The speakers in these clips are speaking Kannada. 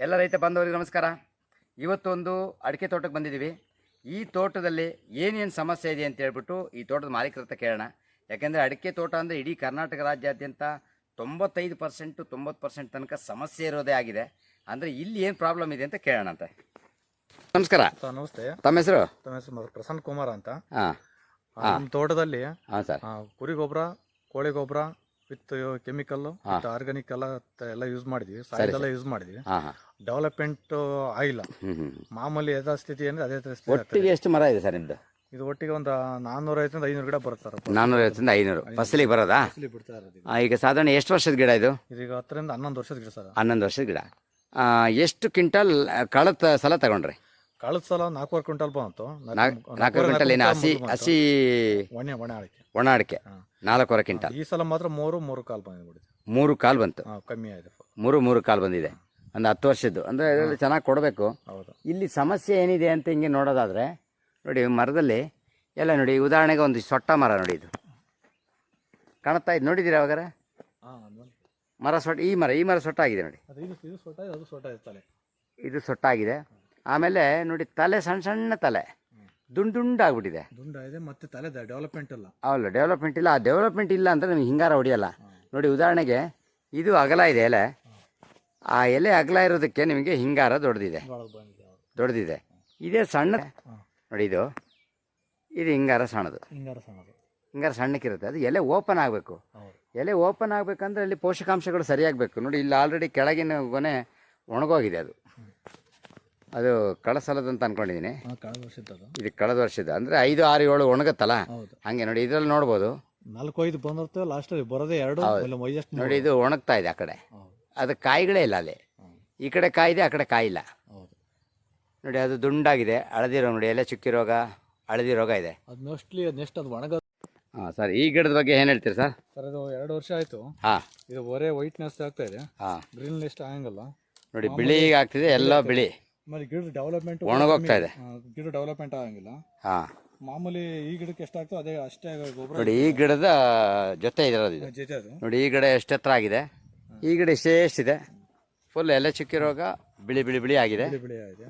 ಎಲ್ಲ ರೈತ ಬಾಂಧವರಿಗೆ ನಮಸ್ಕಾರ. ಇವತ್ತೊಂದು ಅಡಿಕೆ ತೋಟಕ್ಕೆ ಬಂದಿದ್ದೀವಿ. ಈ ತೋಟದಲ್ಲಿ ಏನೇನು ಸಮಸ್ಯೆ ಇದೆ ಅಂತ ಹೇಳ್ಬಿಟ್ಟು ಈ ತೋಟದ ಮಾಲೀಕರ ಹತ್ರ ಕೇಳೋಣ. ಯಾಕೆಂದರೆ ಅಡಿಕೆ ತೋಟ ಅಂದರೆ ಇಡೀ ಕರ್ನಾಟಕ ರಾಜ್ಯಾದ್ಯಂತ ತೊಂಬತ್ತೈದು ಪರ್ಸೆಂಟು ತೊಂಬತ್ತು ಪರ್ಸೆಂಟ್ ತನಕ ಸಮಸ್ಯೆ ಇರೋದೇ ಆಗಿದೆ. ಅಂದರೆ ಇಲ್ಲಿ ಏನು ಪ್ರಾಬ್ಲಮ್ ಇದೆ ಅಂತ ಕೇಳೋಣ ಅಂತ. ನಮಸ್ಕಾರ. ಸರ್ ನಮಸ್ತೆ. ತಮ್ಮ ಹೆಸರು? ತಮ್ಮ ಹೆಸರು ಪ್ರಸನ್ನ ಕುಮಾರ್ ಅಂತ. ಹಾಂ. ನಮ್ಮ ತೋಟದಲ್ಲಿ ಹಾಂ ಸರ್. ಕುರಿ ಗೊಬ್ಬರ ಕೋಳಿ ಗೊಬ್ಬರ ವಿತ್ ಕೆಮಿಕಲ್ ವಿತ್ ಆರ್ಗಾನಿಕ್ ಎಲ್ಲ ಎಲ್ಲ ಯೂಸ್ ಮಾಡಿದ್ವಿ. ಸೈಡ್ ಎಲ್ಲ ಯೂಸ್ ಮಾಡಿದ್ವಿ. ಹಾ ಹಾಂ. ಡೆವಲಪ್ಮೆಂಟ್ ಆಗಿಲ್ಲ. ಮಾಮೂಲಿ ಯಾವ ಸ್ಥಿತಿ ಅಂದ್ರೆ ಅದೇ ತರ ಸ್ಥಿತಿ ಆಗ್ತದೆ. ಒಟ್ಟಿಗೆ ಎಷ್ಟು ಮರ ಇದೆ ಸರ್ ನಿಮ್ದು? ಇದು ಒಟ್ಟಿಗೆ ಒಂದು ನಾನ್ನೂರ ಐದರಿಂದ ಐನೂರು ಗಿಡ ಬರುತ್ತೆ ಸರ್. ನಾನ್ನೂರ ಐವತ್ತರಿಂದ ಐನೂರು. ಫಸಲಿಗೆ ಬರೋದಾ? ಬಿಡ್ತಾರ ಬಿಡ್ತಾ ಇರೋದು ಈಗ. ಆ, ಈಗ ಸಾಧಾರಣ ಎಷ್ಟು ವರ್ಷದ ಗಿಡ ಇದು? ಇದೀಗ ಹತ್ತರಿಂದ ಹನ್ನೊಂದು ವರ್ಷದ ಗಿಡ ಸರ್. ಹನ್ನೊಂದು ವರ್ಷದ ಗಿಡ. ಆ, ಎಷ್ಟು ಕ್ವಿಂಟಲ್ ಕಳತ ಸಲ ತಗೊಂಡ್ರಿ? ಕಳೆದ ಸಲ ನಾಲ್ಕೂವರೆ ಕ್ವಿಂಟಲ್ ಬಂತು. ನಾಲ್ಕು ಕ್ವಿಂಟಲ್ ಏನು ಹಸಿ ಹಸಿ ಒಣ ಒಣ ಅಡಿಕೆ. ಒಣ ಅಡಿಕೆ. ನಾಲ್ಕೂವರೆ ಕ್ವಿಂಟಲ್. ಈ ಸಲ ಮಾತ್ರ ಮೂರು ಮೂರು ಕಾಲ್ ಬಂದ್ಬಿಡುತ್ತೆ ಮೂರು ಕಾಲು ಬಂತು. ಕಮ್ಮಿ ಆಗಿದೆ. ಮೂರು ಮೂರು ಕಾಲು ಬಂದಿದೆ. ಒಂದು ಹತ್ತು ವರ್ಷದ್ದು. ಅಂದರೆ ಇದರಲ್ಲಿ ಚೆನ್ನಾಗಿ ಕೊಡಬೇಕು. ಹೌದು. ಇಲ್ಲಿ ಸಮಸ್ಯೆ ಏನಿದೆ ಅಂತ ಹಿಂಗೆ ನೋಡೋದಾದರೆ ನೋಡಿ ಮರದಲ್ಲಿ ಎಲ್ಲ ನೋಡಿ ಉದಾಹರಣೆಗೆ ಒಂದು ಸೊಟ್ಟ ಮರ ನೋಡಿ ಇದು. ಕಾಣುತ್ತಾ ಇದು ನೋಡಿದ್ದೀರಾ ಅವಾಗಾರ ಮರ ಸೊಟ್ಟ ಈ ಮರ ಈ ಮರ ಸೊಟ್ಟಾಗಿದೆ ನೋಡಿ. ಅದು ಇದು ಇದು ಸೊಟ್ಟ ಅದು ಸೊಟ್ಟ ಇದು ಸೊಟ್ಟಾಗಿದೆ. ಆಮೇಲೆ ನೋಡಿ ತಲೆ ಸಣ್ಣ ಸಣ್ಣ ತಲೆ. ದುಂಡು ಆಗ್ಬಿಟ್ಟಿದೆ. ದುಂಡ ಇದೆ ಮತ್ತೆ ತಲೆ ಡೆವಲಪ್ಮೆಂಟ್ ಇಲ್ಲ. ಅವಲ್ಲ ಡೆವಲಪ್ಮೆಂಟ್ ಇಲ್ಲ. ಆ ಡೆವಲಪ್ಮೆಂಟ್ ಇಲ್ಲ ಅಂದರೆ ನಿಮ್ಗೆ ಹಿಂಗಾರ ಹೊಡಿಯಲ್ಲ. ನೋಡಿ ಉದಾಹರಣೆಗೆ ಇದು ಅಗಲ ಇದೆ ಎಲೆ. ಆ ಎಲೆ ಅಗಲ ಇರೋದಕ್ಕೆ ನಿಮಗೆ ಹಿಂಗಾರ ದೊಡ್ಡದಿದೆ ದೊಡ್ಡದಿದೆ ಇದೇ ಸಣ್ಣ ನೋಡಿ ಇದು. ಇದು ಹಿಂಗಾರ ಸಣ್ಣದು. ಹಿಂಗಾರ ಸಣ್ಣದು. ಹಿಂಗಾರ ಸಣ್ಣಕ್ಕಿರುತ್ತೆ. ಅದು ಎಲೆ ಓಪನ್ ಆಗಬೇಕು. ಎಲೆ ಓಪನ್ ಆಗಬೇಕಂದ್ರೆ ಅಲ್ಲಿ ಪೋಷಕಾಂಶಗಳು ಸರಿಯಾಗಬೇಕು. ನೋಡಿ ಇಲ್ಲಿ ಆಲ್ರೆಡಿ ಕೆಳಗಿನ ಗೊನೆ ಒಣಗೋಗಿದೆ ಅದು. ಅದು ಅನ್ಕೊಂಡಿದ್ದೀನಿ ಕಳೆದ ವರ್ಷದ್ದು ಅದು. ಇದು ಕಳೆದ ವರ್ಷದ ಅಂದರೆ ಐದು ಆರು ಏಳು ಒಣಗತ್ತಲ್ಲ? ಹೌದು. ಹಂಗೆ ನೋಡಿ ಇದರಲ್ಲಿ ನೋಡ್ಬೋದು. ನಾಲ್ಕು ಐದು ಬಂದಿರುತ್ತೆ ಲಾಸ್ಟಲ್ಲಿ ಬರೋದೇ ಎರಡು ನೋಡಿ ಇದು ಒಣಗ್ತಾ ಇದೆ ಆ ಕಡೆ. ಅದು ಕಾಯಿಗಳೇ ಇಲ್ಲ ಅಲ್ಲಿ. ಈ ಕಡೆ ಕಾಯಿದೆ ಆ ಕಡೆ ಕಾಯಿಲ್ಲ. ನೋಡಿ ಅದು ದುಂಡಾಗಿದೆ. ಹಳದಿ ರೋಗ ನೋಡಿ ಎಲೆ ಚುಕ್ಕಿ ರೋಗ ಹಳದಿ ರೋಗ ಇದೆ. ಅದು ಮೋಸ್ಟ್ಲಿ ನೆಕ್ಸ್ಟ್ ಅದು ಒಣಗ ಹಾಂ ಸರ್. ಈ ಗಿಡದ ಬಗ್ಗೆ ಏನು ಹೇಳ್ತೀರಿ ಸರ್? ಸರ್ ಅದು ಎರಡು ವರ್ಷ ಆಯಿತು. ಹಾಂ. ಇದು ಬರೇ ವೈಟ್ನೆಸ್ ಆಗ್ತಾ ಇದೆ. ಹಾಂ. ಗ್ರೀನ್ ಲಿಸ್ಟ್ ಆಗಂಗಿಲ್ಲ. ನೋಡಿ ಬಿಳಿ ಆಗ್ತಿದೆ ಎಲ್ಲ ಬಿಳಿ. ಆಮೇಲೆ ಗಿಡ ಡೆವಲಪ್ಮೆಂಟ್ ಒಣಗೋಗ್ತಾ ಇದೆ. ಗಿಡ ಡೆವಲಪ್ಮೆಂಟ್ ಆಗಂಗಿಲ್ಲ. ಹಾಂ. ಮಾಮೂಲಿ ಈ ಗಿಡಕ್ಕೆ ಎಷ್ಟಾಗ್ತೋ ಅದೇ ಅಷ್ಟೇ ಗೊಬ್ಬರ ನೋಡಿ ಈ ಗಿಡದ ಜೊತೆ ಇರೋದು ಇದು. ಜೊತೆ ಅದು. ನೋಡಿ ಈ ಗಿಡ ಎಷ್ಟು ಎತ್ತರ ಆಗಿದೆ. ಈ ಗಿಡ ಇಷ್ಟೇ ಎಷ್ಟಿದೆ. ಫುಲ್ ಎಲೆ ಚುಕ್ಕಿರೋಗ ಬಿಳಿ ಬಿಳಿ ಬಿಳಿ ಆಗಿದೆ. ಬಿಳಿ ಬಿಳಿ ಆಗಿದೆ.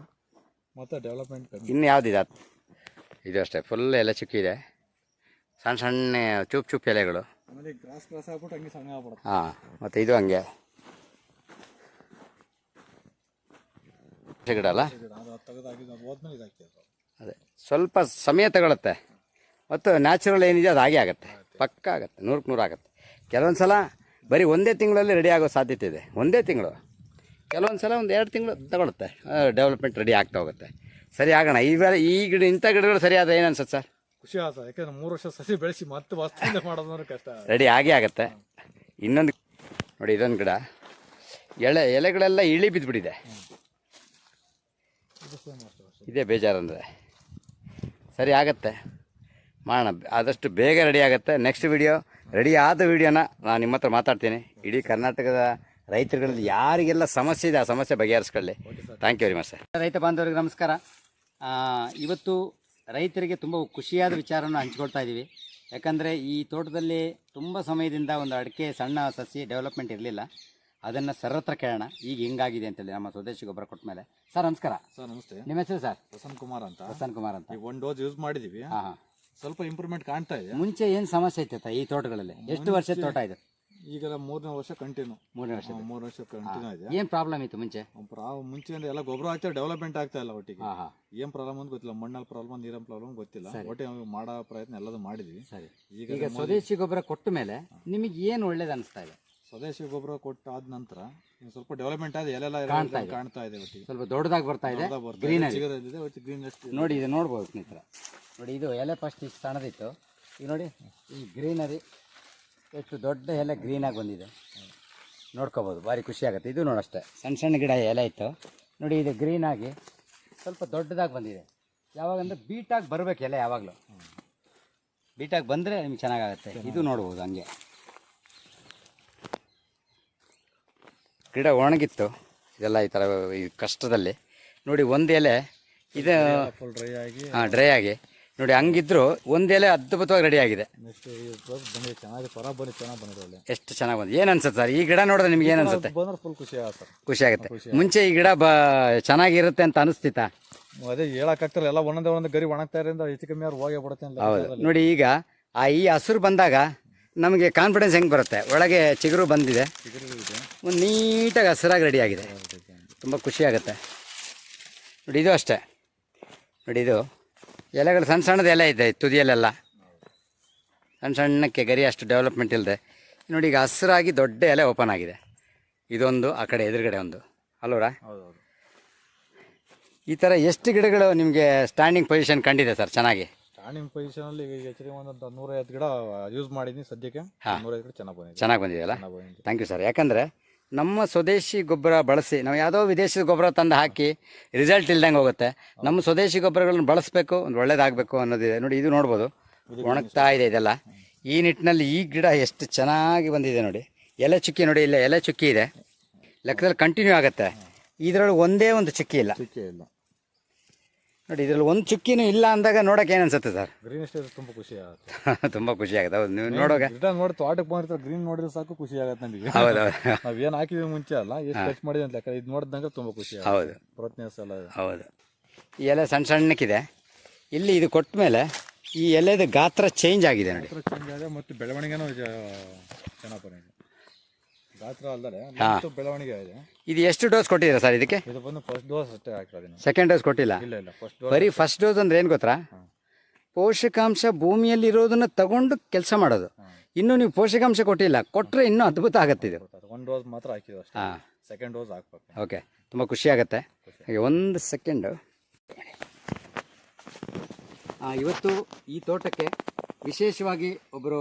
ಮತ್ತೆ ಡೆವಲಪ್ಮೆಂಟ್ ಕಮ್ಮಿ. ಇನ್ನು ಯಾವುದಿದೆ ಅದು? ಇದು ಅಷ್ಟೇ ಫುಲ್ ಎಲೆ ಚುಕ್ಕಿದೆ ಸಣ್ಣ ಸಣ್ಣ ಚೂಪ್ ಚೂಪ್ ಎಲೆಗಳು. ಆಮೇಲೆ ಗ್ರಾಸ್ ಗ್ರಾಸ್ ಆಗ್ಬಿಟ್ಟು ಹಂಗೆ ಸಣ್ಣ ಆಗ್ಬಿಡುತ್ತೆ ಹಾಂ ಮತ್ತು ಇದು ಹಂಗೆ. ಗಿಡ ಅಲ್ಲ? ಅದು ಸ್ವಲ್ಪ ಸಮಯ ತಗೊಳತ್ತೆ. ಮತ್ತು ನ್ಯಾಚುರಲ್ ಏನಿದೆ ಅದು ಹಾಗೆ ಆಗುತ್ತೆ. ಪಕ್ಕ ಆಗುತ್ತೆ. ನೂರಕ್ಕೆ ನೂರು ಆಗುತ್ತೆ. ಕೆಲವೊಂದು ಸಲ ಬರೀ ಒಂದೇ ತಿಂಗಳಲ್ಲಿ ರೆಡಿ ಆಗೋ ಸಾಧ್ಯತೆ ಇದೆ. ಒಂದೇ ತಿಂಗಳು. ಕೆಲವೊಂದು ಸಲ ಒಂದು ಎರಡು ತಿಂಗಳು ತಗೊಳುತ್ತೆ. ಡೆವಲಪ್ಮೆಂಟ್ ರೆಡಿ ಆಗ್ತಾ ಹೋಗುತ್ತೆ. ಸರಿ ಆಗೋಣ. ಈ ವೇಳೆ ಈ ಗಿಡ ಇಂಥ ಗಿಡಗಳು ಸರಿಯಾದ ಏನು ಅನ್ಸುತ್ತೆ ಸರ್? ಖುಷಿ ಆಸ ಯಾಕಂದ್ರೆ ಮೂರು ವರ್ಷ ಸಸಿ ಬೆಳೆಸಿ ಮತ್ತೆ ವಸ್ತು ಮಾಡೋದು ಕಷ್ಟ. ರೆಡಿ ಆಗೇ ಆಗುತ್ತೆ. ಇನ್ನೊಂದು ನೋಡಿ ಇದೊಂದು ಗಿಡ. ಎಳೆ ಎಲೆಗಳೆಲ್ಲ ಇಳಿ ಬಿದ್ದುಬಿಟ್ಟಿದೆ ಇದು ಬೇಜಾರಂದರೆ. ಸರಿ, ಆಗತ್ತೆ. ಮಾಡೋಣ. ಆದಷ್ಟು ಬೇಗ ರೆಡಿ ಆಗುತ್ತೆ. ನೆಕ್ಸ್ಟ್ ವಿಡಿಯೋ ರೆಡಿ ಆದ ವಿಡಿಯೋನ ನಾನು ನಿಮ್ಮ ಹತ್ರ ಮಾತಾಡ್ತೀನಿ. ಇಡೀ ಕರ್ನಾಟಕದ ರೈತರುಗಳಲ್ಲಿ ಯಾರಿಗೆಲ್ಲ ಸಮಸ್ಯೆ ಇದೆ, ಆ ಸಮಸ್ಯೆ ಬಗೆಹರಿಸ್ಕೊಳ್ಳಿ. Thank you very much sir ರೈತ ಬಾಂಧವರಿಗೆ ನಮಸ್ಕಾರ. ಇವತ್ತು ರೈತರಿಗೆ ತುಂಬ ಖುಷಿಯಾದ ವಿಚಾರವನ್ನು ಹಂಚ್ಕೊಳ್ತಾ ಇದ್ದೀವಿ ಯಾಕಂದರೆ ಈ ತೋಟದಲ್ಲಿ ತುಂಬ ಸಮಯದಿಂದ ಒಂದು ಅಡಿಕೆ ಸಣ್ಣ ಸಸಿ ಡೆವಲಪ್ಮೆಂಟ್ ಇರಲಿಲ್ಲ. ಅದನ್ನು ಸರ್ ಹತ್ರ ಕೇಳೋಣ. ಈಗ ಹೆಂಗಾಗಿದೆ ಅಂತೇಳಿ ನಮ್ಮ ಸ್ವದೇಶಿ ಗೊಬ್ಬರ ಕೊಟ್ಟ ಮೇಲೆ. ಸರ್ ನಮಸ್ಕಾರ. ಸರ್ ನಮಸ್ತೆ. ನಿಮ್ಮ ಹೆಸರು ಸರ್? ವಸಂತ್ ಕುಮಾರ್ ಅಂತ. ವಸಂತ್ ಕುಮಾರ್ ಅಂತ. ಈಗ ಒಂದು ಡೋಸ್ ಯೂಸ್ ಮಾಡಿದೀವಿ. ಹಾಂ ಹಾಂ. ಸ್ವಲ್ಪ ಇಂಪ್ರೂವ್ಮೆಂಟ್ ಕಾಣ್ತಾ ಇದೆ. ಮುಂಚೆ ಏನು ಸಮಸ್ಯೆ ಇತ್ತು ಈ ತೋಟಗಳಲ್ಲಿ? ಎಷ್ಟು ವರ್ಷದ ತೋಟ ಇದೆ? ಈಗ ಮೂರನೇ ವರ್ಷ ಕಂಟಿನ್ಯೂ ಮೂರನೇ ವರ್ಷ ಮೂರು ವರ್ಷ ಕಂಟಿನ್ಯೂ ಇದೆ. ಏನು ಪ್ರಾಬ್ಲಮ್ ಇತ್ತು ಮುಂಚೆ? ಮುಂಚೆ ಅಂದ್ರೆ ಎಲ್ಲ ಗೊಬ್ಬರ ಹಾಕ್ತಾರೆ ಡೆವಲಪ್ಮೆಂಟ್ ಆಗ್ತಾ ಇಲ್ಲ ಒಟ್ಟಿಗೆ. ಏನ್ ಪ್ರಾಬ್ಲಮ್ ಅಂತ ಗೊತ್ತಿಲ್ಲ. ಮಣ್ಣಲ್ಲಿ ಪ್ರಾಬ್ಲಮ್ ನೀರಿನ ಪ್ರಾಬ್ಲಮ್ ಗೊತ್ತಿಲ್ಲ. ಒಟ್ಟೆ ಮಾಡೋ ಪ್ರಯತ್ನ ಎಲ್ಲದೂ ಮಾಡಿದ್ವಿ. ಸರಿ. ಈಗ ಸ್ವದೇಶಿ ಗೊಬ್ಬರ ಕೊಟ್ಟ ಮೇಲೆ ನಿಮಗೆ ಏನು ಒಳ್ಳೇದು ಅನಿಸ್ತಾ ಇದೆ? ಸ್ವದೇಶಿ ಗೊಬ್ಬರ ಕೊಟ್ಟಾದ ನಂತರ ಸ್ವಲ್ಪ ಡೆವಲಪ್ಮೆಂಟ್ ಆದ ಎಲ್ಲೆಲ್ಲ ಕಾಣ್ತಾ ಇದೆ. ಕಾಣ್ತಾ ಇದೆ ಒಟ್ಟಿಗೆ. ಸ್ವಲ್ಪ ದೊಡ್ಡದಾಗಿ ಬರ್ತಾ ಇದೆ. ದೊಡ್ಡದಾಗ್ ಬರ್ತಾ ಇದೆ, ಗ್ರೀನರಿ ಚಿಗುರಲ್ಲಿದೆ ಒಟ್ಟು ಗ್ರೀನ್ ನೋಡಿ ಇದು ನೋಡ್ಬೋದು ಸ್ನೇಹಿತರೆ. ನೋಡಿ ಇದು ಎಲೆ ಫಸ್ಟ್ ಇಷ್ಟು ಸಣ್ಣದಿತ್ತು. ಈಗ ನೋಡಿ ಈ ಗ್ರೀನರಿ ಎಷ್ಟು ದೊಡ್ಡ ಎಲೆ ಗ್ರೀನಾಗಿ ಬಂದಿದೆ. ನೋಡ್ಕೋಬೋದು ಭಾರಿ ಖುಷಿ ಆಗುತ್ತೆ. ಇದು ನೋಡಷ್ಟೇ ಸಣ್ಣ ಸಣ್ಣ ಗಿಡ ಎಲೆ ಇತ್ತು. ನೋಡಿ ಇದು ಗ್ರೀನಾಗಿ ಸ್ವಲ್ಪ ದೊಡ್ಡದಾಗಿ ಬಂದಿದೆ. ಯಾವಾಗಂದ್ರೆ ಬೀಟಾಗಿ ಬರಬೇಕು ಎಲೆ ಯಾವಾಗಲೂ. ಬೀಟಾಗಿ ಬಂದರೆ ನಿಮ್ಗೆ ಚೆನ್ನಾಗಾಗುತ್ತೆ. ಇದು ನೋಡ್ಬೋದು ಹಂಗೆ. ಗಿಡ ಒಣಗಿತ್ತು. ಇದೆಲ್ಲ ಈ ಥರ ಈ ಕಷ್ಟದಲ್ಲಿ. ನೋಡಿ ಒಂದು ಎಲೆ ಇದು ಫುಲ್ ಡ್ರೈ ಆಗಿ ಹಾಂ ಡ್ರೈ ಆಗಿ. ನೋಡಿ ಹಂಗಿದ್ರು ಒಂದು ಎಲೆ ಅದ್ಭುತವಾಗಿ ರೆಡಿ ಆಗಿದೆ. ಬಂದಿದೆ ಚೆನ್ನಾಗಿ ಪರ ಬಂದು ಚೆನ್ನಾಗಿ ಬಂದಿದೆ ಎಷ್ಟು ಚೆನ್ನಾಗಿ ಬಂದು ಏನು ಅನ್ಸುತ್ತೆ ಸರ್? ಈ ಗಿಡ ನೋಡಿದ್ರೆ ನಿಮ್ಗೆ ಏನು ಅನ್ಸುತ್ತೆ? ಬಂದ್ರೆ ಫುಲ್ ಖುಷಿ ಆಗುತ್ತೆ ಖುಷಿ ಆಗುತ್ತೆ. ಮುಂಚೆ ಈ ಗಿಡ ಬಾ ಚೆನ್ನಾಗಿರುತ್ತೆ ಅಂತ ಅನಿಸ್ತಿತ್ತಾ? ಅದೇ ಹೇಳಕ್ಕಾಗ್ತಿಲ್ಲ ಎಲ್ಲ ಒಂದೊಂದೇ ಒಂದೊಂದು ಗರಿ ಒಣಗ್ತಾ ಇರೋದ್ರಿಂದ ಹೆಚ್ಚು ಕಮ್ಮಿ ಅವ್ರು ಹೋಗೇ ಬಿಡುತ್ತೆ ಹೌದು. ನೋಡಿ ಈಗ ಆ ಈ ಹಸಿರು ಬಂದಾಗ ನಮಗೆ ಕಾನ್ಫಿಡೆನ್ಸ್ ಹೆಂಗೆ ಬರುತ್ತೆ? ಒಳಗೆ ಚಿಗುರು ಬಂದಿದೆ. ಒಂದು ನೀಟಾಗಿ ಹಸಿರಾಗಿ ರೆಡಿ ಆಗಿದೆ. ತುಂಬ ಖುಷಿ ಆಗುತ್ತೆ. ನೋಡಿ ಇದು ಅಷ್ಟೇ. ನೋಡಿ ಇದು ಎಲೆಗಳು ಸಣ್ಣ ಸಣ್ಣದ ಎಲೆ ಇದೆ ತುದಿಯಲ್ಲೆಲ್ಲ. ಸಣ್ಣ ಸಣ್ಣಕ್ಕೆ ಗರಿ ಅಷ್ಟು ಡೆವಲಪ್ಮೆಂಟ್ ಇಲ್ಲದೆ ನೋಡಿ ಈಗ ಹಸಿರಾಗಿ ದೊಡ್ಡ ಎಲೆ ಓಪನ್ ಆಗಿದೆ. ಇದೊಂದು ಆ ಕಡೆ ಎದುರುಗಡೆ ಒಂದು. ಅಲ್ವರಾ ಈ ಥರ ಎಷ್ಟು ಗಿಡಗಳು ನಿಮಗೆ ಸ್ಟ್ಯಾಂಡಿಂಗ್ ಪೊಸಿಷನ್ ಕಂಡಿದೆ ಸರ್ ಚೆನ್ನಾಗಿ. ಸ್ಟಾರ್ಟಿಂಗ್ ಪೊಸಿಷನ್ ಅಲ್ಲಿ ಈಗ ಒಂದೊಂದು ನೂರೈವತ್ತು ಗಿಡ ಯೂಸ್ ಮಾಡಿದ್ದೀನಿ ಸದ್ಯಕ್ಕೆ. ನೂರೈವತ್ತು ಗಿಡ ಚೆನ್ನಾಗಿ ಬಂದಿದೆ. ಚೆನ್ನಾಗಿ ಬಂದಿದೆಯಲ್ಲ? ಚೆನ್ನಾಗಿ ಬಂದಿದೆ. ಥ್ಯಾಂಕ್ ಯು ಸರ್ ಯಾಕಂದರೆ ನಮ್ಮ ಸ್ವದೇಶಿ ಗೊಬ್ಬರ ಬಳಸಿ ನಾವು ಯಾವುದೋ ವಿದೇಶದ ಗೊಬ್ಬರ ತಂದು ಹಾಕಿ ರಿಸಲ್ಟ್ ಇಲ್ದಂಗೆ ಹೋಗುತ್ತೆ. ನಮ್ಮ ಸ್ವದೇಶಿ ಗೊಬ್ಬರಗಳನ್ನ ಬಳಸಬೇಕು ಒಂದು ಒಳ್ಳೇದಾಗಬೇಕು ಅನ್ನೋದಿದೆ. ನೋಡಿ ಇದು ನೋಡ್ಬೋದು. ಒಣಗ್ತಾ ಇದೆ ಇದೆಲ್ಲ. ಈ ನಿಟ್ಟಿನಲ್ಲಿ ಈ ಗಿಡ ಎಷ್ಟು ಚೆನ್ನಾಗಿ ಬಂದಿದೆ ನೋಡಿ. ಎಲೆ ಚುಕ್ಕಿ ನೋಡಿ ಇಲ್ಲ ಎಲೆ ಚುಕ್ಕಿ ಇದೆ. ಲೆಕ್ಕದಲ್ಲಿ ಕಂಟಿನ್ಯೂ ಆಗುತ್ತೆ. ಇದರೊಳಗೆ ಒಂದೇ ಒಂದು ಚುಕ್ಕಿ ಇಲ್ಲ. ಚುಕ್ಕಿ ಇಲ್ಲ. ನೋಡಿ ಇದರಲ್ಲಿ ಒಂದು ಚುಕ್ಕಿನೂ ಇಲ್ಲ ಅಂದಾಗ ನೋಡೋಕೆ ಏನು ಅನ್ಸುತ್ತೆ ಸರ್? ಗ್ರೀನ್ ಎಸ್ಟೇಟ್ ತುಂಬ ಖುಷಿ ಆಗುತ್ತೆ. ತುಂಬ ಖುಷಿ ಆಗುತ್ತೆ. ಹೌದು ನೀವು ನೋಡೋಕೆ ಗಿಡ ನೋಡಿ ತೋಟಕ್ಕೆ ಬಂದಿರ್ತಾರೆ ಗ್ರೀನ್ ನೋಡಿದ್ರೆ ಸಾಕು ಖುಷಿ ಆಗುತ್ತೆ ನಮಗೆ. ಹೌದು ಹೌದು. ನಾವು ಏನ್ ಹಾಕಿದ್ವಿ ಮುಂಚೆ ಅಲ್ಲ ಎಷ್ಟು ಖರ್ಚು ಮಾಡಿದೆ ಅಂತ ಲೆಕ್ಕ. ಇದು ನೋಡಿದಂಗೆ ತುಂಬಾ ಖುಷಿ ಹೌದು. ಪ್ರಯತ್ನ ಎಲ್ಲ ಇದೆ. ಹೌದು. ಈ ಎಲೆ ಸಣ್ಣ ಸಣ್ಣಕ್ಕಿದೆ. ಇಲ್ಲಿ ಇದು ಕೊಟ್ಟ ಮೇಲೆ ಈ ಎಲೆದು ಗಾತ್ರ ಚೇಂಜ್ ಆಗಿದೆ ನೋಡಿ. ಚೇಂಜ್ ಆಗಿದೆ ಮತ್ತು ಬೆಳವಣಿಗೆನೂ ಚೆನ್ನಾಗಿ ಗಾತ್ರ ಅಲ್ಲದೆ ಬೆಳವಣಿಗೆ ಇದೆ. ಇದು ಎಷ್ಟು ಡೋಸ್ ಕೊಟ್ಟಿದ್ದೀರಾ ಸರ್ ಇದಕ್ಕೆ? ಇದು ಬಂದು ಫಸ್ಟ್ ಡೋಸ್ ಅಷ್ಟೇ ಹಾಕಿರೋದು ಸೆಕೆಂಡ್ ಡೋಸ್ ಕೊಟ್ಟಿಲ್ಲ? ಇಲ್ಲ ಇಲ್ಲ ಫಸ್ಟ್ ಡೋಸ್ ಬರೀ ಫಸ್ಟ್ ಡೋಸ್ ಅಂದ್ರೆ ಏನು ಗೊತ್ತಾ? ಪೋಷಕಾಂಶ ಭೂಮಿಯಲ್ಲಿ ಇರೋದನ್ನ ತಗೊಂಡು ಕೆಲಸ ಮಾಡೋದು. ಇನ್ನು ನೀವು ಪೋಷಕಾಂಶ ಕೊಟ್ಟಿಲ್ಲ ಕೊಟ್ಟರೆ ಇನ್ನೂ ಅದ್ಭುತ ಆಗುತ್ತೆ ಇದು. ಒಂದು ಡೋಸ್ ಮಾತ್ರ ಹಾಕಿದ್ವಿ ಅಷ್ಟೇ. ಹಾಂ. ಸೆಕೆಂಡ್ ಡೋಸ್ ಹಾಕ್ಬೇಕು. ಓಕೆ ತುಂಬ ಖುಷಿ. ಆಗುತ್ತೆ ಹಾಗೆ ಒಂದು ಸೆಕೆಂಡು ಇವತ್ತು ಈ ತೋಟಕ್ಕೆ ವಿಶೇಷವಾಗಿ ಒಬ್ಬರು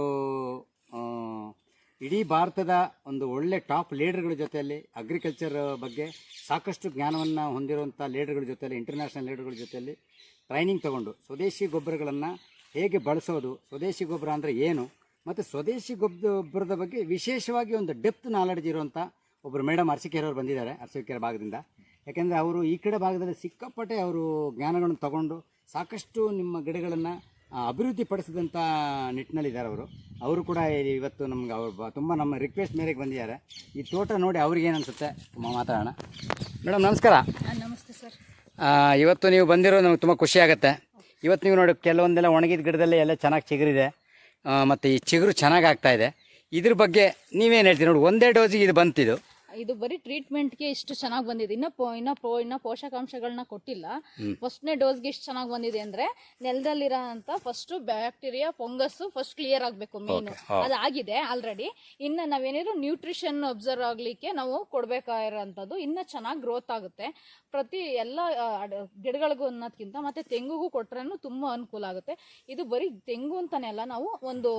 ಇಡೀ ಭಾರತದ ಒಂದು ಒಳ್ಳೆ ಟಾಪ್ ಲೀಡರ್ಗಳ ಜೊತೆಯಲ್ಲಿ ಅಗ್ರಿಕಲ್ಚರ್ ಬಗ್ಗೆ ಸಾಕಷ್ಟು ಜ್ಞಾನವನ್ನು ಹೊಂದಿರುವಂಥ ಲೀಡರ್ಗಳ ಜೊತೆಯಲ್ಲಿ ಇಂಟರ್ನ್ಯಾಷನಲ್ ಲೀಡರ್ಗಳ ಜೊತೆಯಲ್ಲಿ ಟ್ರೈನಿಂಗ್ ತಗೊಂಡು ಸ್ವದೇಶಿ ಗೊಬ್ಬರಗಳನ್ನು ಹೇಗೆ ಬಳಸೋದು, ಸ್ವದೇಶಿ ಗೊಬ್ಬರ ಅಂದರೆ ಏನು, ಮತ್ತು ಸ್ವದೇಶಿ ಗೊಬ್ಬರದ ಬಗ್ಗೆ ವಿಶೇಷವಾಗಿ ಒಂದು ಡೆಪ್ತ್ ನಾಲೆಡ್ಜ್ ಇರುವಂಥ ಒಬ್ಬರು ಮೇಡಮ್ ಅವರು ಬಂದಿದ್ದಾರೆ, ಅರಸಿಕೆರೆ ಭಾಗದಿಂದ. ಯಾಕೆಂದರೆ ಅವರು ಈ ಕಡೆ ಭಾಗದಲ್ಲಿ ಸಿಕ್ಕಾಪಟ್ಟೆ ಅವರು ಜ್ಞಾನಗಳನ್ನು ತಗೊಂಡು ಸಾಕಷ್ಟು ನಿಮ್ಮ ಗಿಡಗಳನ್ನು ಅಭಿವೃದ್ಧಿ ಪಡಿಸಿದಂಥ ನಿಟ್ಟಿನಲ್ಲಿದ್ದಾರೆ ಅವರು. ಅವರು ಕೂಡ ಇವತ್ತು ನಮ್ಗೆ ಅವ್ರು ತುಂಬ ನಮ್ಮ ರಿಕ್ವೆಸ್ಟ್ ಮೇರೆಗೆ ಬಂದಿದ್ದಾರೆ. ಈ ತೋಟ ನೋಡಿ ಅವ್ರಿಗೆ ಏನು ಅನಿಸುತ್ತೆ? ಮಾತಾಡೋಣ. ಮೇಡಮ್ ನಮಸ್ಕಾರ. ನಮಸ್ತೆ ಸರ್. ಇವತ್ತು ನೀವು ಬಂದಿರೋ ನಮ್ಗೆ ತುಂಬ ಖುಷಿ ಆಗುತ್ತೆ. ಇವತ್ತು ನೀವು ನೋಡಿ ಕೆಲವೊಂದೆಲ್ಲ ಒಣಗಿದ ಗಿಡದಲ್ಲಿ ಎಲ್ಲ ಚೆನ್ನಾಗಿ ಚಿಗುರಿದೆ. ಮತ್ತು ಈ ಚಿಗುರು ಚೆನ್ನಾಗಿ ಆಗ್ತಾ ಇದೆ. ಇದ್ರ ಬಗ್ಗೆ ನೀವೇನು ಹೇಳ್ತೀರಿ ನೋಡಿ ಒಂದೇ ಡೋಸಿಗೆ ಇದು ಬಂತಿದು. ಇದು ಬರೀ ಟ್ರೀಟ್ಮೆಂಟ್ಗೆ ಇಷ್ಟು ಚೆನ್ನಾಗಿ ಬಂದಿದೆ. ಇನ್ನ ಪೋ ಇನ್ನ ಪೋ ಇನ್ನ ಪೋಷಕಾಂಶಗಳನ್ನ ಕೊಟ್ಟಿಲ್ಲ. ಫಸ್ಟ್ನೇ ಡೋಸ್ಗೆ ಇಷ್ಟು ಚೆನ್ನಾಗಿ ಬಂದಿದೆ ಅಂದ್ರೆ ನೆಲದಲ್ಲಿರೋ ಅಂತ first bacteria fungus first clear ಆಗಬೇಕು ಮೇನ್ ಅದಾಗಿದೆ ಆಲ್ರೆಡಿ ಇನ್ನು ನಾವೇನಿದ್ರು ನ್ಯೂಟ್ರಿಷನ್ ಅಬ್ಸರ್ವ್ ಆಗ್ಲಿಕ್ಕೆ ನಾವು ಕೊಡ್ಬೇಕಾಗಿರೋಂಥದ್ದು ಇನ್ನ ಚೆನ್ನಾಗಿ ಗ್ರೋತ್ ಆಗುತ್ತೆ. ಪ್ರತಿ ಎಲ್ಲ ಗಿಡಗಳಿಗೂ ಅನ್ನೋದ್ಕಿಂತ ಮತ್ತೆ ತೆಂಗುಗೂ ಕೊಟ್ರೇನು ತುಂಬಾ ಅನುಕೂಲ ಆಗುತ್ತೆ. ಇದು ಬರೀ ತೆಂಗು ಅಂತಾನೆ ಅಲ್ಲ ನಾವು ಒಂದು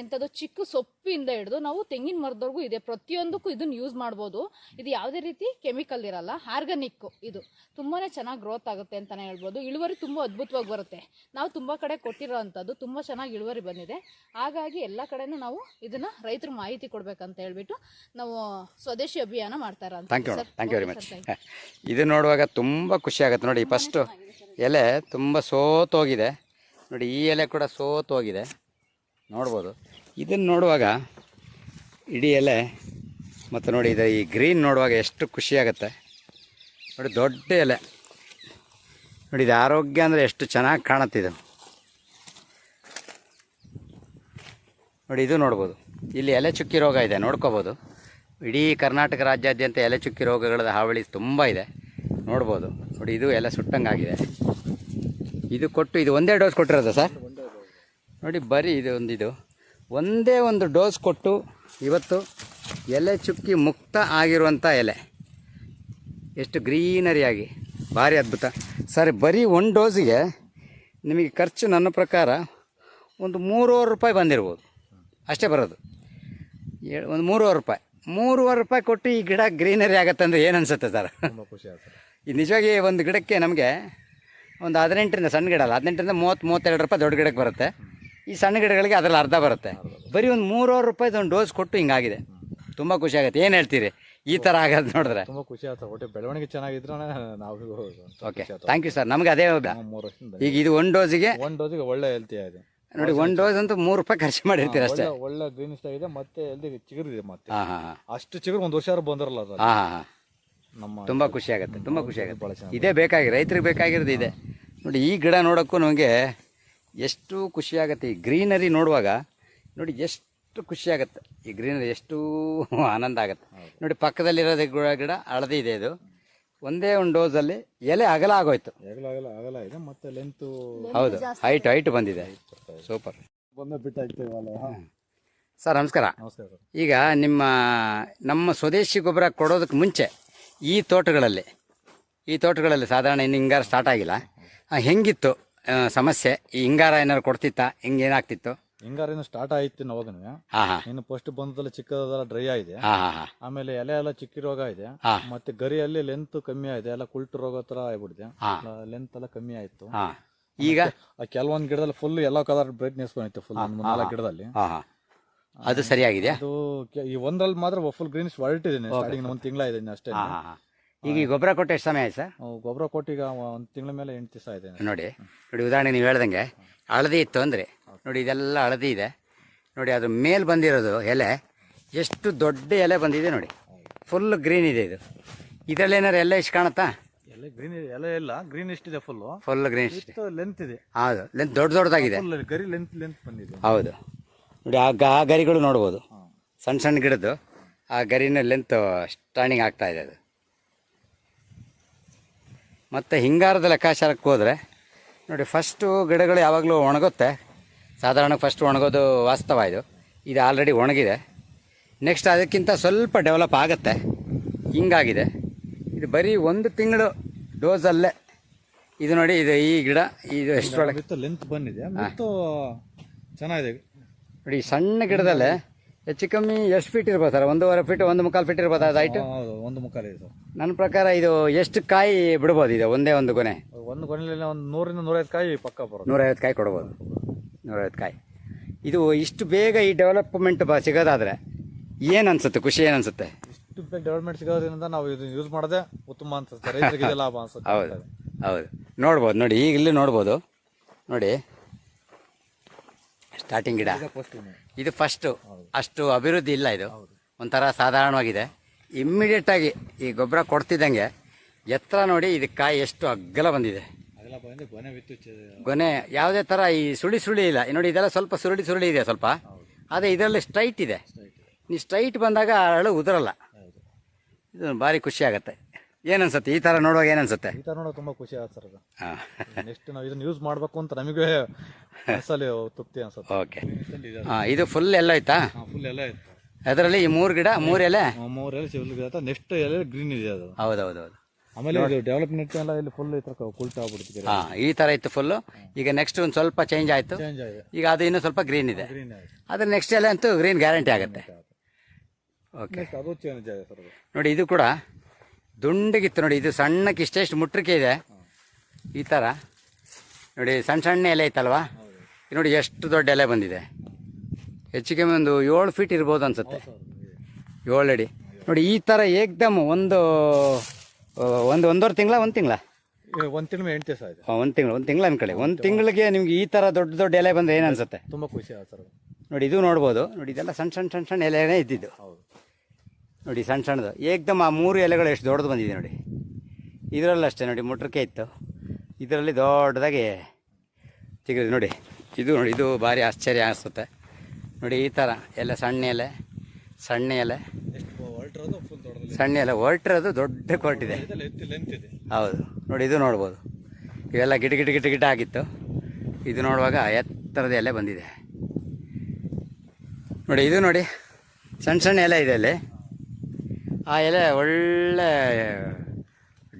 ಎಂಥದ್ದು ಚಿಕ್ಕ ಸೊಪ್ಪಿಂದ ಹಿಡಿದು ನಾವು ತೆಂಗಿನ ಮರದವರೆಗೂ ಇದೆ. ಪ್ರತಿಯೊಂದಕ್ಕೂ ಇದನ್ನು ಯೂಸ್ ಮಾಡ್ಬೋದು. ಇದು ಯಾವುದೇ ರೀತಿ ಕೆಮಿಕಲ್ ಇರಲ್ಲ. ಆರ್ಗಾನಿಕ್ ಇದು. ತುಂಬಾ ಚೆನ್ನಾಗಿ ಗ್ರೋತ್ ಆಗುತ್ತೆ ಅಂತಲೇ ಹೇಳ್ಬೋದು. ಇಳುವರಿ ತುಂಬ ಅದ್ಭುತವಾಗಿ ಬರುತ್ತೆ. ನಾವು ತುಂಬ ಕಡೆ ಕೊಟ್ಟಿರೋ ಅಂಥದ್ದು ತುಂಬ ಚೆನ್ನಾಗಿ ಇಳುವರಿ ಬಂದಿದೆ. ಹಾಗಾಗಿ ಎಲ್ಲ ಕಡೆನೂ ನಾವು ಇದನ್ನು ರೈತರ ಮಾಹಿತಿ ಕೊಡಬೇಕಂತ ಹೇಳ್ಬಿಟ್ಟು ನಾವು ಸ್ವದೇಶಿ ಅಭಿಯಾನ ಮಾಡ್ತಾ ಇರೋ thank you thank you very much ಇದು ನೋಡುವಾಗ ತುಂಬ ಖುಷಿ ಆಗುತ್ತೆ. ನೋಡಿ ಫಸ್ಟು ಎಲೆ ತುಂಬ ಸೋತೋಗಿದೆ. ನೋಡಿ ಈ ಎಲೆ ಕೂಡ ಸೋತೋಗಿದೆ. ನೋಡ್ಬೋದು. ಇದನ್ನು ನೋಡುವಾಗ ಇಡೀ ಎಲೆ, ಮತ್ತು ನೋಡಿ ಇದು ಈ ಗ್ರೀನ್ ನೋಡುವಾಗ ಎಷ್ಟು ಖುಷಿ ಆಗುತ್ತೆ. ನೋಡಿ ದೊಡ್ಡ ಎಲೆ. ನೋಡಿ ಇದು ಆರೋಗ್ಯ ಅಂದರೆ ಎಷ್ಟು ಚೆನ್ನಾಗಿ ಕಾಣುತ್ತಿದೆ ನೋಡಿ ಇದು ನೋಡ್ಬೋದು. ಇಲ್ಲಿ ಎಲೆ ಚುಕ್ಕಿ ರೋಗ ಇದೆ, ನೋಡ್ಕೋಬೋದು. ಇಡೀ ಕರ್ನಾಟಕ ರಾಜ್ಯಾದ್ಯಂತ ಎಲೆ ಚುಕ್ಕಿ ರೋಗಗಳ ಹಾವಳಿ ತುಂಬ ಇದೆ, ನೋಡ್ಬೋದು. ನೋಡಿ ಇದು ಎಲೆ ಸುಟ್ಟಂಗಾಗಿದೆ. ಇದು ಕೊಟ್ಟು, ಇದು ಒಂದೇ ಡೋಸ್ ಕೊಟ್ಟಿರೋದಾ ಸರ್? ನೋಡಿ ಬರೀ ಇದು ಒಂದಿದು. ಒಂದೇ ಒಂದು ಡೋಸ್ ಕೊಟ್ಟು ಇವತ್ತು ಎಲೆ ಚುಕ್ಕಿ ಮುಕ್ತ ಆಗಿರುವಂಥ ಎಲೆ. ಎಷ್ಟು ಗ್ರೀನರಿಯಾಗಿ ಭಾರಿ ಅದ್ಭುತ. ಸರಿ ಬರೀ ಒಂದು ಡೋಸಿಗೆ ನಿಮಗೆ ಖರ್ಚು ನನ್ನ ಪ್ರಕಾರ ಒಂದು ಮೂರುವರೆ ರೂಪಾಯಿ ಬಂದಿರ್ಬೋದು. ಅಷ್ಟೇ ಬರೋದು. ಒಂದು ಮೂರುವರೆ ರೂಪಾಯಿ. ಮೂರುವರೆ ರೂಪಾಯಿ ಕೊಟ್ಟು ಈ ಗಿಡ ಗ್ರೀನರಿ ಆಗುತ್ತೆ ಅಂದರೆ ಏನು ಅನಿಸುತ್ತೆ ಸರ್? ಖುಷಿ ಇದು ನಿಜವಾಗಿ ಒಂದು ಗಿಡಕ್ಕೆ ನಮಗೆ ಒಂದು ಹದಿನೆಂಟರಿಂದ ಸಣ್ಣ ಗಿಡ ಅಲ್ಲ ಹದಿನೆಂಟರಿಂದ ಮೂವತ್ತು ಮೂವತ್ತೆರಡು ರೂಪಾಯಿ ದೊಡ್ಡ ಗಿಡಕ್ಕೆ ಬರುತ್ತೆ. ಈ ಸಣ್ಣ ಗಿಡಗಳಿಗೆ ಅದರಲ್ಲಿ ಅರ್ಧ ಬರುತ್ತೆ. ಬರೀ ಒಂದು ಮೂರುವರೆ ರೂಪಾಯಿದು ಒಂದು ಡೋಸ್ ಕೊಟ್ಟು ಹಿಂಗಾಗಿದೆ. ತುಂಬ ಖುಷಿ ಆಗುತ್ತೆ. ಏನು ಹೇಳ್ತೀರಿ? ಈ ಥರ ಆಗೋದು ನೋಡಿದ್ರೆ. ತುಂಬ ಖುಷಿ ಆಗ್ತದೆ ಒಟ್ಟು ಬೆಳವಣಿಗೆ ಚೆನ್ನಾಗಿದ್ರೆ ನಾವು ಓಕೆ ಥ್ಯಾಂಕ್ ಯು ಸರ್ ನಮ್ಗೆ ಅದೇ ಮೂರು ಈಗ ಇದು ಒಂದು ಡೋಸಿಗೆ ಒಂದ್ ಡೋಸಿಗೆ ಒಳ್ಳೆ ಹೆಲ್ತಿ ಆಗಿದೆ. ನೋಡಿ ಒಂದು ಡೋಸ್ ಅಂತೂ ಮೂರು ರೂಪಾಯಿ ಖರ್ಚು ಮಾಡಿರ್ತೀರ ಅಷ್ಟೇ. ಒಳ್ಳೆ ಗ್ರೀನ್ ಇದೆ ಮತ್ತೆ ಎಲ್ದಿ ಚಿಗುರಿದೆ ಮತ್ತೆ. ಅಷ್ಟು ಚಿಗುರು ಒಂದು ವರ್ಷ ಬಂದಿರಲ್ಲ ಅದು ಹಾಂ ಹಾಂ ಹಾಂ. ನಮ್ಮ ತುಂಬ ಖುಷಿ ಆಗುತ್ತೆ. ತುಂಬ ಖುಷಿ ಆಗುತ್ತೆ. ಇದೇ ಬೇಕಾಗಿ ರೈತರಿಗೆ ಬೇಕಾಗಿರೋದು ಇದೆ. ನೋಡಿ ಈ ಗಿಡ ನೋಡೋಕ್ಕೂ ನಮಗೆ ಎಷ್ಟು ಖುಷಿಯಾಗತ್ತೆ. ಆಗುತ್ತೆ ಈ ಗ್ರೀನರಿ ನೋಡುವಾಗ ನೋಡಿ ಎಷ್ಟು ಖುಷಿಯಾಗತ್ತೆ. ಆಗುತ್ತೆ ಈ ಗ್ರೀನರಿ ಎಷ್ಟು ಆನಂದ ಆಗುತ್ತೆ. ನೋಡಿ ಪಕ್ಕದಲ್ಲಿರೋದೇ ಗಿಡ ಗಿಡ ಹಳದಿ ಇದೆ ಇದು. ಒಂದೇ ಒಂದು ಡೋಸಲ್ಲಿ ಎಲೆ ಅಗಲ ಆಗೋಯ್ತು. ಇದೆ ಮತ್ತೆ ಲೆಂತ್ ಹೌದು. ಹೈಟ್ ಹೈಟ್ ಬಂದಿದೆ. ಸೂಪರ್ ಸರ್ ನಮಸ್ಕಾರ. ನಮಸ್ಕಾರ ಸರ್. ಈಗ ನಿಮ್ಮ ನಮ್ಮ ಸ್ವದೇಶಿ ಗೊಬ್ಬರ ಕೊಡೋದಕ್ಕೆ ಮುಂಚೆ ಈ ತೋಟಗಳಲ್ಲಿ ಈ ತೋಟಗಳಲ್ಲಿ ಸಾಧಾರಣ ಇನ್ನು ಹಿಂಗಾರು ಸ್ಟಾರ್ಟ್ ಆಗಿಲ್ಲ. ಹೆಂಗಿತ್ತು? ಸಮಸ್ಯೆ. ಈ ಹಿಂಗಾರ ಏನಾದ್ರು ಕೊಡ್ತಿತ್ತಾ? ಹಿಂಗೇನಾಗ್ತಿತ್ತು? ಏನಾಗ್ತಿತ್ತು ಹಿಂಗಾರೇನು ಸ್ಟಾರ್ಟ್ ಆಯ್ತು ಅವಾಗನು ಹಾಂ ಹಾಂ. ಇನ್ನು ಫಸ್ಟ್ ಬಂದದಲ್ಲ ಚಿಕ್ಕದಲ್ಲ ಡ್ರೈ ಆಗಿದೆ. ಹಾಂ ಹಾಂ ಹಾಂ. ಆಮೇಲೆ ಎಲೆ ಎಲ್ಲ ಚಿಕ್ಕಿ ರೋಗ ಇದೆ. ಹಾ. ಮತ್ತೆ ಗರಿಯಲ್ಲಿ ಲೆಂತ್ ಕಮ್ಮಿ ಆಗಿದೆ. ಎಲ್ಲ ಕುಲ್ಟ್ ರೋಗ ತರ ಆಗ್ಬಿಡಿದೆ ಹಾ. ಲೆಂತ್ ಎಲ್ಲ ಕಮ್ಮಿ ಆಯ್ತು. ಹಾಂ. ಈಗ? ಆ ಕೆಲವೊಂದ್ ಗಿಡದಲ್ಲಿ ಫುಲ್ ಎಲ್ಲೋ ಕಲರ್ ಬ್ರೈಟ್ನೆಸ್ ಬಂದಿತ್ತು ಫುಲ್ ನಾಲ್ಕು ಗಿಡದಲ್ಲಿ. ಹಾಂ ಹಾಂ. ಅದು ಸರಿಯಾಗಿದೆ ಅದು ಕೆ- ಈ ಒಂದ್ರಲ್ಲಿ ಮಾತ್ರ ಫುಲ್ ಗ್ರೀನಿಶ್ ಹೊರಟಿದ್ದೀನಿ ಸ್ಟಾರ್ಟಿಂಗ್ ಒಂದ್ ತಿಂಗಳ ಇದೆ ಇನ್ನು ಅಷ್ಟೇ ಹಾಂ ಹಾಂ ಹಾಂ. ಈಗ ಈ ಗೊಬ್ಬರ ಕೊಟ್ಟು ಎಷ್ಟು ಸಮಯ ಆಯ್ತು ಸರ್? ಕೊಟ್ಟು ಗೊಬ್ಬರ ಕೊಟ್ಟೀಗ ಒಂದ್ ತಿಂಗಳ ಮೇಲೆ ಎಂಟು ದಿವಸ ಇದೆ ನೋಡಿ ನೋಡಿ ಉದಾಹರಣೆ ನೀವು ಹೇಳ್ದಂಗೆ ಹಳದಿ ಇತ್ತು ಅಂದರೆ ನೋಡಿ ಇದೆಲ್ಲ ಹಳದಿ ಇದೆ. ನೋಡಿ ಅದ್ರ ಮೇಲೆ ಬಂದಿರೋದು ಎಲೆ ಎಷ್ಟು ದೊಡ್ಡ ಎಲೆ ಬಂದಿದೆ ನೋಡಿ. ಫುಲ್ ಗ್ರೀನ್ ಇದೆ ಇದು. ಇದರಲ್ಲಿ ಏನಾರು ಎಲ್ಲ ಇಷ್ಟು ಕಾಣುತ್ತಾ? ಎಲೆ ಗ್ರೀನ್ ಎಲೆ ಇಲ್ಲ ಗ್ರೀನ್ ಇದೆ ಫುಲ್ಲು ಫುಲ್ ಗ್ರೀನ್ ಲೆಂತ್ ಇದೆ. ಹೌದು ಲೆಂತ್ ದೊಡ್ಡ ದೊಡ್ಡದಾಗಿದೆ. ಗರಿ ಲೆಂತ್ ಲೆಂತ್ ಬಂದಿದೆ. ಹೌದು. ನೋಡಿ ಆ ಆ ಗರಿಗಳು ನೋಡ್ಬೋದು. ಸಣ್ಣ ಸಣ್ಣ ಗಿಡದ್ದು ಆ ಗರಿನ ಲೆಂತ್ ಸ್ಟ್ಯಾಂಡಿಂಗ್ ಆಗ್ತಾ ಇದೆ ಅದು. ಮತ್ತು ಹಿಂಗಾರದ ಲೆಕ್ಕಾಚಾರಕ್ಕೆ ಹೋದರೆ ನೋಡಿ ಫಸ್ಟು ಗಿಡಗಳು ಯಾವಾಗಲೂ ಒಣಗುತ್ತೆ. ಸಾಧಾರಣ ಫಸ್ಟ್ ಒಣಗೋದು ವಾಸ್ತವ ಇದು. ಇದು ಆಲ್ರೆಡಿ ಒಣಗಿದೆ. ನೆಕ್ಸ್ಟ್ ಅದಕ್ಕಿಂತ ಸ್ವಲ್ಪ ಡೆವಲಪ್ ಆಗುತ್ತೆ. ಹಿಂಗಾಗಿದೆ. ಇದು ಬರೀ ಒಂದು ತಿಂಗಳು ಡೋಸಲ್ಲೇ ಇದು ನೋಡಿ ಇದು ಈ ಗಿಡ ಇದು ಎಷ್ಟು ಲೆಂತ್ ಬಂದಿದೆ. ಚೆನ್ನಾಗಿದೆ. ನೋಡಿ ಸಣ್ಣ ಗಿಡದಲ್ಲೇ ಹೆಚ್ಚು ಕಮ್ಮಿ ಎಷ್ಟು ಫೀಟ್ ಇರ್ಬೋದು ಸರ್? ಒಂದೂವರೆ ಫೀಟ್ ಒಂದು ಮುಕ್ಕಾಲು ಫೀಟ್ ಇರ್ಬೋದು ಅದು ಐಟು ಹೌದು ಒಂದು ಮುಕ್ಕಾಲು ಇದು. ನನ್ನ ಪ್ರಕಾರ ಇದು ಎಷ್ಟು ಕಾಯಿ ಬಿಡ್ಬೋದು ಇದು? ಒಂದೇ ಒಂದು ಗೊನೆ. ಒಂದು ಕೊನೆಯಲ್ಲಿ ಒಂದು ನೂರಿಂದ ನೂರೈವತ್ತು ಕಾಯಿ ಪಕ್ಕ ಬರೋದು ನೂರೈವತ್ತು ಕಾಯಿ ಕೊಡ್ಬೋದು. ನೂರೈವತ್ತು ಕಾಯಿ. ಇದು ಇಷ್ಟು ಬೇಗ ಈ ಡೆವಲಪ್ಮೆಂಟ್ ಬ ಸಿಗೋದಾದರೆ ಏನು ಅನಿಸುತ್ತೆ? ಖುಷಿ ಏನು ಅನಿಸುತ್ತೆ? ಇಷ್ಟು ಬೇಗ ಡೆವಲಪ್ಮೆಂಟ್ ಸಿಗೋದ್ರಿಂದ ನಾವು ಇದು ಯೂಸ್ ಮಾಡಿದೆ ಉತ್ತಮ ಅನಿಸುತ್ತೆ. ರೈತರಿಗೆ ಲಾಭ ಅನ್ಸುತ್ತೆ. ಹೌದು ಹೌದು. ನೋಡ್ಬೋದು ನೋಡಿ ಈಗ ಇಲ್ಲಿ ನೋಡ್ಬೋದು. ನೋಡಿ ಸ್ಟಾರ್ಟಿಂಗ್ ಗಿಡ. ಇದು ಫಸ್ಟು ಅಷ್ಟು ಅಭಿವೃದ್ಧಿ ಇಲ್ಲ ಇದು. ಒಂಥರ ಸಾಧಾರಣವಾಗಿದೆ. ಇಮ್ಮಿಡಿಯೇಟಾಗಿ ಈ ಗೊಬ್ಬರ ಕೊಡ್ತಿದ್ದಂಗೆ ಎತ್ತರ ನೋಡಿ ಇದು ಕಾಯಿ ಎಷ್ಟು ಅಗ್ಗಲ ಬಂದಿದೆ. ಗೊನೆ ಯಾವುದೇ ಥರ ಈ ಸುಳಿ ಸುಳಿ ಇಲ್ಲ. ನೋಡಿ ಇದೆಲ್ಲ ಸ್ವಲ್ಪ ಸುರುಳಿ ಸುರುಳಿ ಇದೆ ಸ್ವಲ್ಪ. ಆದರೆ ಇದರಲ್ಲಿ ಸ್ಟ್ರೈಟ್ ಇದೆ. ನೀವು ಸ್ಟ್ರೈಟ್ ಬಂದಾಗ ಅರಳು ಉದುರಲ್ಲ. ಇದು ಭಾರಿ ಖುಷಿ ಆಗುತ್ತೆ. ಏನನ್ಸುತ್ತೆ? ಈ ಥರ ನೋಡುವಾಗ ಏನನ್ಸುತ್ತೆ? ಈ ತರ ನೋಡೋಕೆ ತುಂಬಾ ಖುಷಿ ಆಗುತ್ತೆ ಸರ್ ಹಾಂ. ನೆಕ್ಸ್ಟ್ ನಾವು ಇದನ್ನು ಯೂಸ್ ಮಾಡಬೇಕು ಅಂತ ನಮಗೆ ಅಸಲಿ ತೃಪ್ತಿ ಅನ್ಸುತ್ತೆ. ಓಕೆ ಹಾಂ ಇದು ಫುಲ್ ಎಲ್ಲ ಆಯ್ತಾ? ಫುಲ್ ಎಲ್ಲ ಇತ್ತು ಅದರಲ್ಲಿ ಈ ಮೂರು ಗಿಡ ಮೂರು ಎಲೆ? ಮೂರು ಎಲೆ ಸಿವಿಲ್ ನೆಕ್ಸ್ಟ್ ಎಲೆ ಗ್ರೀನ್ ಇದೆ ಅದು. ಹೌದೌದೌದು. ಆಮೇಲೆ ಇದು ಡೆವಲಪ್ಮೆಂಟ್ ಎಲ್ಲ ಇಲ್ಲಿ ಫುಲ್ ಈ ತರ ಕುಲ್ಟ ಆಗ್ಬಿಡುತ್ತೆ ಹಾಂ ಈ ಥರ ಇತ್ತು ಫುಲ್ಲು ಈಗ ನೆಕ್ಸ್ಟ್ ಒಂದು ಸ್ವಲ್ಪ ಚೇಂಜ್ ಆಯಿತು. ಚೇಂಜ್ ಆಗಿದೆ. ಈಗ ಅದು ಇನ್ನೂ ಸ್ವಲ್ಪ ಗ್ರೀನ್ ಇದೆ. ಗ್ರೀನ್ ಆಗಿದೆ. ಅದ್ರ ನೆಕ್ಸ್ಟ್ ಎಲೆ ಅಂತೂ ಗ್ರೀನ್ ಗ್ಯಾರಂಟಿ ಆಗುತ್ತೆ. ಓಕೆ ನೆಕ್ಸ್ಟ್ ಅದು ಚೇಂಜ್ ಆಗಿದೆ ಸರ್ ಅದು. ನೋಡಿ ಇದು ಕೂಡ ದುಂಡಗಿತ್ತು ನೋಡಿ ಇದು ಸಣ್ಣಕ್ಕೆ ಇಷ್ಟೆಷ್ಟು ಮುಟ್ರಿಕೆ ಇದೆ. ಈ ಥರ ನೋಡಿ ಸಣ್ಣ ಸಣ್ಣ ಎಲೆ ಐತಲ್ವಾ? ನೋಡಿ ಎಷ್ಟು ದೊಡ್ಡ ಎಲೆ ಬಂದಿದೆ. ಹೆಚ್ಚು ಕಮ್ಮಿ ಒಂದು ಏಳು ಫೀಟ್ ಇರ್ಬೋದು ಅನ್ಸುತ್ತೆ. ಏಳು ಅಡಿ. ನೋಡಿ ಈ ಥರ ಏಕ್ದಮ್ ಒಂದು ಒಂದು ಒಂದೂವರೆ ತಿಂಗಳ ಒಂದು ತಿಂಗಳ? ಒಂದು ತಿಂಗಳು ಎಂಟು ದಿವಸ ಒಂದು ತಿಂಗಳು ಒಂದು ತಿಂಗಳ ಅನ್ಕೊಳ್ಳಿ. ಒಂದು ತಿಂಗಳಿಗೆ ನಿಮ್ಗೆ ಈ ಥರ ದೊಡ್ಡ ದೊಡ್ಡ ಎಲೆ ಬಂದರೆ ಏನು ಅನ್ಸುತ್ತೆ? ತುಂಬ ಖುಷಿ ಆಗುತ್ತೆ ಸರ್ ನೋಡಿ ಇದು ನೋಡ್ಬೋದು. ನೋಡಿ ಇದೆಲ್ಲ ಸಣ್ಣ ಸಣ್ಣ ಸಣ್ಣ ಸಣ್ಣ ಎಲೆನೇ ಇದ್ದಿದ್ದು. ಹೌದು. ನೋಡಿ ಸಣ್ಣ ಸಣ್ಣದು. ಏಕ್ದಮ್ ಆ ಮೂರು ಎಲೆಗಳು ಎಷ್ಟು ದೊಡ್ಡದು ಬಂದಿದೆ ನೋಡಿ. ಇದರಲ್ಲಷ್ಟೇ ನೋಡಿ ಮುಟ್ರಕ್ಕೆ ಇತ್ತು. ಇದರಲ್ಲಿ ದೊಡ್ಡದಾಗಿ ಸಿಗ್ರಿ ನೋಡಿ. ಇದು ನೋಡಿ, ಇದು ಭಾರಿ ಆಶ್ಚರ್ಯ ಅನಿಸುತ್ತೆ. ನೋಡಿ, ಈ ಥರ ಎಲ್ಲ ಸಣ್ಣ ಎಲೆ ಸಣ್ಣ ಎಲೆ. ಸಣ್ಣ ಎಲೆ ಹೊರಟಿರೋದು ದೊಡ್ಡ ಇದೆ. ಹೌದು. ನೋಡಿ, ಇದು ನೋಡ್ಬೋದು. ಇವೆಲ್ಲ ಗಿಟ ಗಿಟ ಗಿಟ ಗಿಟ ಆಗಿತ್ತು. ಇದು ನೋಡುವಾಗ ಎತ್ತರದ ಎಲೆ ಬಂದಿದೆ. ನೋಡಿ, ಇದು ನೋಡಿ, ಸಣ್ಣ ಸಣ್ಣ ಎಲೆ ಇದೆ ಅಲ್ಲಿ. ಆ ಎಲೆ ಒಳ್ಳೆ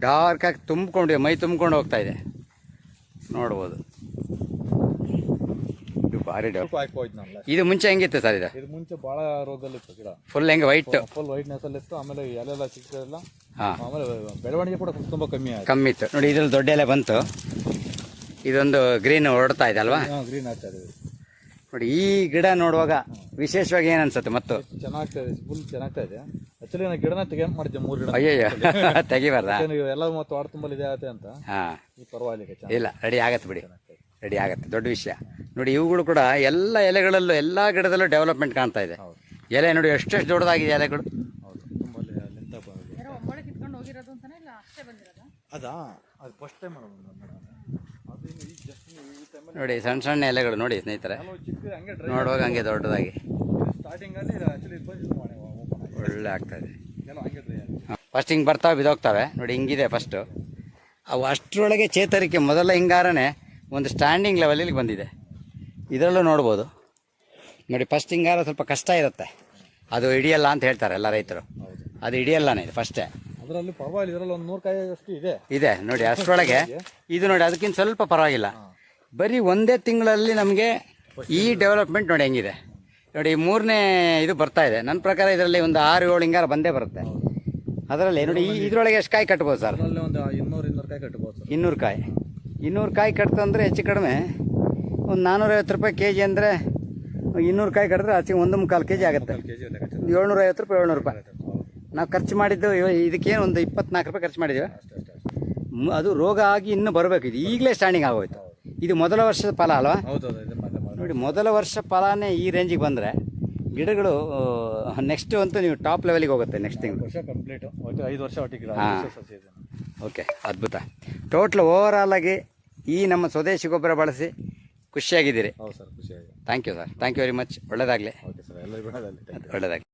ಡಾರ್ಕಾಗಿ ತುಂಬಿಕೊಂಡು, ಮೈ ತುಂಬ್ಕೊಂಡು ಹೋಗ್ತಾ ಇದೆ. ನೋಡ್ಬೋದು. ಭಾರಿ ಡೌ ಸ್ವಲ್ಪ ಹಾಕಿ ಹೋಯ್ತು ನಾನು ಇದು ಮುಂಚೆ ಹೆಂಗಿತ್ತು ಸರ್ ಇದು? ಇದು ಮುಂಚೆ ಬಹಳ ರೋಗದಲ್ಲಿ ಇತ್ತು ಗಿಡ. ಫುಲ್ ಹೆಂಗೆ ವೈಟ್ ಫುಲ್ ವೈಟ್ನೆಸ್ ಅಲ್ಲಿ ಇತ್ತು ಆಮೇಲೆ ಎಲೆಲ್ಲ ಚಿಕ್ಕದೆಲ್ಲ ಹಾಂ. ಆಮೇಲೆ ಬೆಳವಣಿಗೆ ಕೂಡ ತುಂಬಾ ಕಮ್ಮಿ ಆಯ್ತು. ಕಮ್ಮಿ ಇತ್ತು. ನೋಡಿ ಇದ್ರಲ್ಲಿ ದೊಡ್ಡ ಎಲೆ ಬಂತು. ಇದೊಂದು ಗ್ರೀನ್ ಹೊರಡ್ತಾ ಇದೆ ಅಲ್ವಾ? ಗ್ರೀನ್ ಆಗ್ತಾ ಇದೆ. ನೋಡಿ ಈ ಗಿಡ ನೋಡುವಾಗ ವಿಶೇಷವಾಗಿ ಏನ್ ಅನ್ಸುತ್ತೆ ಮತ್ತು? ಚೆನ್ನಾಗ್ತಾ ಇದೆ ಫುಲ್ ಚೆನ್ನಾಗ್ತಾ ಇದೆ. ಆಕ್ಚುಲಿ ನಾನು ಗಿಡನ ತೆಗೆಯಂತ ಮಾಡಿದ್ದೆ ಮೂರು ಗಿಡ ಅಯ್ಯಯ್ಯೋ ತೆಗಿಬಾರ್ದಾ? ಎಲ್ಲ ಮತ್ತು ವಾರ ತುಂಬಲ್ಲಿ ಇದೆ ಆಗುತ್ತೆ ಅಂತ. ಹಾಂ. ಈ ಪರವಾಗಿಲ್ಲ ಇಲ್ಲ ರೆಡಿ ಆಗತ್ತೆ ಬಿಡಿ. ರೆಡಿ ಆಗುತ್ತೆ. ದೊಡ್ಡ ವಿಷಯ. ನೋಡಿ ಇವುಗಳು ಕೂಡ ಎಲ್ಲ ಎಲೆಗಳಲ್ಲೂ ಎಲ್ಲ ಗಿಡದಲ್ಲೂ ಡೆವಲಪ್ಮೆಂಟ್ ಕಾಣ್ತಾ ಇದೆ. ಎಲೆ ನೋಡಿ ಎಷ್ಟೆಷ್ಟು ದೊಡ್ಡದಾಗಿದೆ ಎಲೆಗಳು? ನೋಡಿ ಸಣ್ಣ ಸಣ್ಣ ಎಲೆಗಳು ನೋಡಿ ಸ್ನೇಹಿತರೆ. ನೋಡುವಾಗ ಹಂಗೆ ದೊಡ್ಡದಾಗಿ. ಒಳ್ಳೆ ಆಗ್ತಾ ಇದೆ. ಕೆಲವು ಹಂಗೆ ಡ್ರೈ ಆಗಿ ಫಸ್ಟ್ ಹಿಂಗೆ ಬರ್ತಾವೆ ಬಿದೋಗ್ತವೆ ನೋಡಿ ಹಿಂಗಿದೆ ಫಸ್ಟು ಅವು ಅಷ್ಟರೊಳಗೆ ಚೇತರಿಕೆ. ಮೊದಲ ಹಿಂಗಾರನೇ ಒಂದು ಸ್ಟ್ಯಾಂಡಿಂಗ್ ಲೆವೆಲಿಗೆ ಬಂದಿದೆ. ಇದರಲ್ಲೂ ನೋಡ್ಬೋದು. ನೋಡಿ ಫಸ್ಟ್ ಹಿಂಗಾರ ಸ್ವಲ್ಪ ಕಷ್ಟ ಇರುತ್ತೆ. ಅದು ಹಿಡಿಯಲ್ಲ ಅಂತ ಹೇಳ್ತಾರೆ ಎಲ್ಲ ರೈತರು. ಅದು ಹಿಡಿಯಲ್ಲನೇ ಇದು ಫಸ್ಟೇ ಅದರಲ್ಲಿ ಪರವಾಗಿಲ್ಲ ಇದರಲ್ಲಿ ಒಂದು ನೂರು ಕಾಯಿ ಅಷ್ಟು ಇದೆ. ಇದೆ ನೋಡಿ ಅಷ್ಟರೊಳಗೆ ಇದು ನೋಡಿ ಅದಕ್ಕಿಂತ ಸ್ವಲ್ಪ ಪರವಾಗಿಲ್ಲ. ಬರೀ ಒಂದೇ ತಿಂಗಳಲ್ಲಿ ನಮಗೆ ಈ ಡೆವಲಪ್ಮೆಂಟ್ ನೋಡಿ ಹೆಂಗಿದೆ. ನೋಡಿ ಮೂರನೇ ಇದು ಬರ್ತಾ ಇದೆ. ನನ್ನ ಪ್ರಕಾರ ಇದರಲ್ಲಿ ಒಂದು ಆರು ಏಳು ಹಿಂಗಾರ ಬಂದೇ ಬರುತ್ತೆ. ಅದರಲ್ಲಿ ನೋಡಿ ಈ ಇದರೊಳಗೆ ಎಷ್ಟು ಕಾಯಿ ಕಟ್ಬೋದು ಸರ್? ಒಂದು ಇನ್ನೂರು ಇನ್ನೂರು ಕಾಯಿ ಕಟ್ಬೋದು ಇನ್ನೂರು ಕಾಯಿ. ಇನ್ನೂರು ಕಾಯಿ ಕಟ್ತಂದರೆ ಹೆಚ್ಚು ಕಡಿಮೆ. ಒಂದು ನಾನ್ನೂರೈವತ್ತು ರೂಪಾಯಿ ಕೆ ಜಿ ಅಂದರೆ ಇನ್ನೂರು ಕಾಯಿ ಕಟ್ಟಿದ್ರೆ ಆಚೆ ಒಂದು ಮುಕ್ಕಾಲು ಕೆ ಜಿ ಆಗುತ್ತೆ ಏಳ್ನೂರೈವತ್ತು ರೂಪಾಯಿ ಏಳ್ನೂರು ರೂಪಾಯಿ. ನಾವು ಖರ್ಚು ಮಾಡಿದ್ದು ಇದಕ್ಕೇನು ಒಂದು ಇಪ್ಪತ್ನಾಲ್ಕು ರೂಪಾಯಿ ಖರ್ಚು ಮಾಡಿದ್ದೀವಿ. ಅಷ್ಟೇ ಅಷ್ಟೇ ಅಷ್ಟೇ. ಅದು ರೋಗ ಆಗಿ ಇನ್ನೂ ಬರಬೇಕು. ಇದು ಈಗಲೇ ಸ್ಟ್ಯಾಂಡಿಂಗ್ ಆಗೋಯ್ತು. ಇದು ಮೊದಲ ವರ್ಷದ ಫಲ ಅಲ್ವಾ? ನೋಡಿ ಮೊದಲ ವರ್ಷ ಫಲನೇ ಈ ರೇಂಜಿಗೆ ಬಂದರೆ ಗಿಡಗಳು ನೆಕ್ಸ್ಟ್ ಅಂತೂ ನೀವು ಟಾಪ್ ಲೆವೆಲಿಗೆ ಹೋಗುತ್ತೆ ನೆಕ್ಸ್ಟ್ ತಿಂಗಳು. ವರ್ಷ ಕಂಪ್ಲೀಟ್ ಐದು ವರ್ಷ ಹಾಂ. ಓಕೆ ಅದ್ಭುತ. ಟೋಟ್ಲ್ ಓವರಾಲ್ ಆಗಿ ಈ ನಮ್ಮ ಸ್ವದೇಶಿ ಗೊಬ್ಬರ ಬಳಸಿ ಖುಷಿಯಾಗಿದ್ದೀರಿ. ಹೌದು sir thank you sir thank you very much ಒಳ್ಳೆಯದಾಗಲಿ ಓಕೆ ಸರ್ ಎಲ್ಲರಿಗೂ. ಒಳ್ಳೆಯದಾಗಲಿ